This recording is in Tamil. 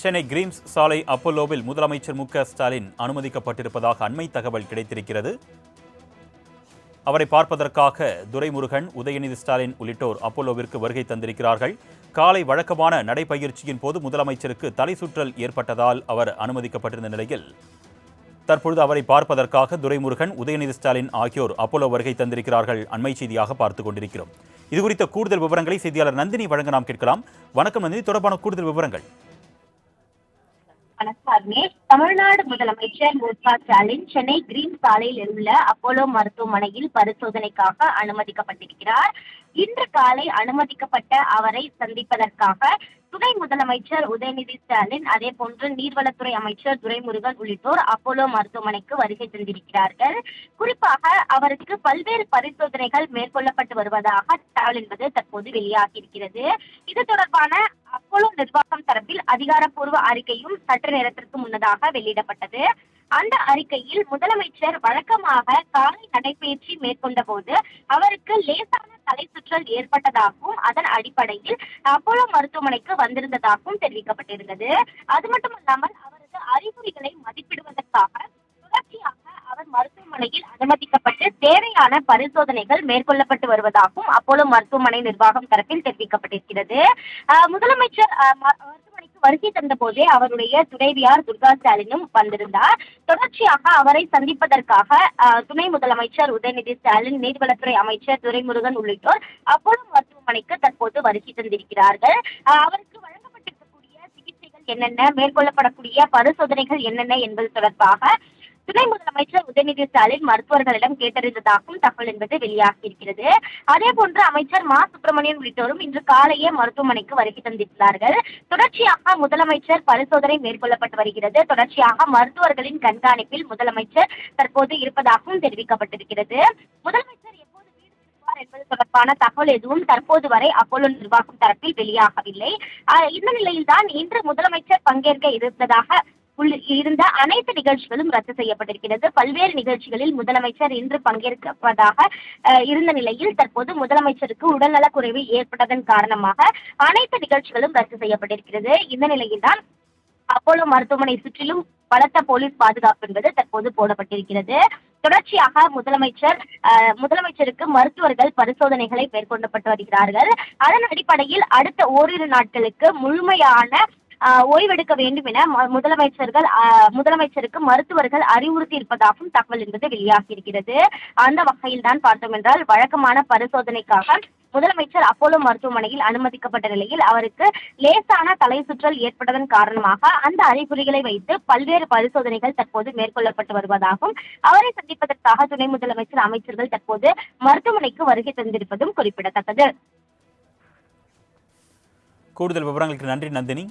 சென்னை கிரீம்ஸ் சாலை அப்போலோவில் முதலமைச்சர் மு ஸ்டாலின் அனுமதிக்கப்பட்டிருப்பதாக அண்மை தகவல் கிடைத்திருக்கிறது. அவரை பார்ப்பதற்காக துரைமுருகன் உதயநிதி ஸ்டாலின் உள்ளிட்டோர் அப்போலோவிற்கு வருகை தந்திருக்கிறார்கள். காலை வழக்கமான நடைபயிற்சியின் போது முதலமைச்சருக்கு தலை சுற்றல் ஏற்பட்டதால் அவர் அனுமதிக்கப்பட்டிருந்த நிலையில் தற்பொழுது அவரை பார்ப்பதற்காக துரைமுருகன் உதயநிதி ஸ்டாலின் ஆகியோர் அப்போலோ வருகை தந்திருக்கிறார்கள். அண்மை செய்தியாக பார்த்துக் கொண்டிருக்கிறோம். இது குறித்த கூடுதல் விவரங்களை செய்தியாளர் நந்தினி வழங்க நாம் கேட்கலாம். வணக்கம் நந்தினி. தொடர்பான கூடுதல் விவரங்கள். வணக்கம் தமிழ்நாடு முதலமைச்சர் மு க ஸ்டாலின் சென்னை கிரீன் சாலையில் உள்ள அப்போலோ மருத்துவமனையில் பரிசோதனைக்காக அனுமதிக்கப்பட்டிருக்கிறார். இன்று காலை அனுமதிக்கப்பட்ட அவரை சந்திப்பதற்காக துணை முதலமைச்சர் உதயநிதி ஸ்டாலின் அதே போன்று நீர்வளத்துறை அமைச்சர் துரைமுருகன் உள்ளிட்டோர் அப்போலோ மருத்துவமனைக்கு வருகை தந்திருக்கிறார்கள். குறிப்பாக அவருக்கு பல்வேறு பரிசோதனைகள் மேற்கொள்ளப்பட்டு வருவதாக தகவல் என்பது தற்போது வெளியாகியிருக்கிறது இது தொடர்பான அப்போலோ நிர்வாகம் தரப்பில் அதிகாரப்பூர்வ அறிக்கையும் சற்று நேரத்திற்கு முன்னதாக வெளியிடப்பட்டது. அந்த அறிக்கையில் முதலமைச்சர் வழக்கமாக காலை நடைபயிற்சி மேற்கொண்ட போது அவருக்கு லேசான தலை சுற்றல் ஏற்பட்டதாகவும் அதன் அடிப்படையில் அப்போலோ மருத்துவமனைக்கு வந்திருந்ததாகவும் தெரிவிக்கப்பட்டிருந்தது. அது மட்டுமல்லாமல் அவரது அறிகுறிகளை மதிப்பிடுவதற்காக மருத்துவமனையில் அனுமதிக்கப்பட்டு தேவையான பரிசோதனைகள் மேற்கொள்ளப்பட்டு வருவதாகவும் அப்போலோ மருத்துவமனை நிர்வாகம் தரப்பில் தெரிவிக்கப்பட்டிருக்கிறது. முதலமைச்சர் மருத்துவமனைக்கு வருகை தந்த போதே அவருடைய துணைவியார் துர்கா ஸ்டாலினும் வந்திருந்தார். தொடர்ச்சியாக அவரை சந்திப்பதற்காக துணை முதலமைச்சர் உதயநிதி ஸ்டாலின் நீர்வளத்துறை அமைச்சர் துரைமுருகன் உள்ளிட்டோர் அப்போலோ மருத்துவமனைக்கு தற்போது வருகை தந்திருக்கிறார்கள். அவருக்கு வழங்கப்பட்டிருக்கக்கூடிய சிகிச்சைகள் என்னென்ன மேற்கொள்ளப்படக்கூடிய பரிசோதனைகள் என்னென்ன என்பது தொடர்பாக துணை முதலமைச்சர் உதயநிதி ஸ்டாலின் மருத்துவர்களிடம் கேட்டறிந்ததாகவும் தகவல் என்பது வெளியாகியிருக்கிறது அதே போன்று அமைச்சர் மா. சுப்பிரமணியன் உள்ளிட்டோரும் இன்று காலையே மருத்துவமனைக்கு வருகை தந்திருக்கிறார்கள். தொடர்ச்சியாக முதலமைச்சர் பரிசோதனை மேற்கொள்ளப்பட்டு வருகிறது. தொடர்ச்சியாக மருத்துவர்களின் கண்காணிப்பில் முதலமைச்சர் தற்போது இருப்பதாகவும் தெரிவிக்கப்பட்டிருக்கிறது. முதலமைச்சர் எப்போது என்பது தொடர்பான தகவல் எதுவும் தற்போது வரை அப்போலோ நிர்வாகம் தரப்பில் வெளியாகவில்லை. இந்த நிலையில்தான் இன்று முதலமைச்சர் பங்கேற்க இருந்ததாக இருந்த அனைத்து நிகழ்ச்சிகளும் ரத்து செய்யப்பட்டிருக்கிறது. பல்வேறு நிகழ்ச்சிகளில் முதலமைச்சர் இன்று பங்கேற்பதாக இருந்த நிலையில் தற்போது முதலமைச்சருக்கு உடல்நலக் குறைவு ஏற்பட்டதன் காரணமாக அனைத்து நிகழ்ச்சிகளும் ரத்து செய்யப்பட்டிருக்கிறது. இந்த நிலையில்தான் அப்போலோ மருத்துவமனை சுற்றிலும் பலத்த போலீஸ் பாதுகாப்பு என்பது தற்போது போடப்பட்டிருக்கிறது. தொடர்ச்சியாக முதலமைச்சர் முதலமைச்சருக்கு மருத்துவர்கள் பரிசோதனைகளை மேற்கொள்ளப்பட்டு வருகிறார்கள். அதன் அடிப்படையில் அடுத்த ஓரிரு நாட்களுக்கு முழுமையான ஓய்வெடுக்க வேண்டும் என முதலமைச்சர்கள் முதலமைச்சருக்கு மருத்துவர்கள் அறிவுறுத்தி இருப்பதாகவும் தகவல் என்பது வெளியாகி இருக்கிறது அந்த வகையில் தான் பார்த்தோம் என்றால் வழக்கமான பரிசோதனைக்காக முதலமைச்சர் அப்போலோ மருத்துவமனையில் அனுமதிக்கப்பட்ட நிலையில் அவருக்கு லேசான தலை சுற்றல் ஏற்பட்டதன் காரணமாக அந்த அறிகுறிகளை வைத்து பல்வேறு பரிசோதனைகள் தற்போது மேற்கொள்ளப்பட்டு வருவதாகவும் அவரை சந்திப்பதற்காக துணை முதலமைச்சர் அமைச்சர்கள் தற்போது மருத்துவமனைக்கு வருகை தந்திருப்பதும் குறிப்பிடத்தக்கது. கூடுதல் விவரங்களுக்கு நன்றி நந்தினி.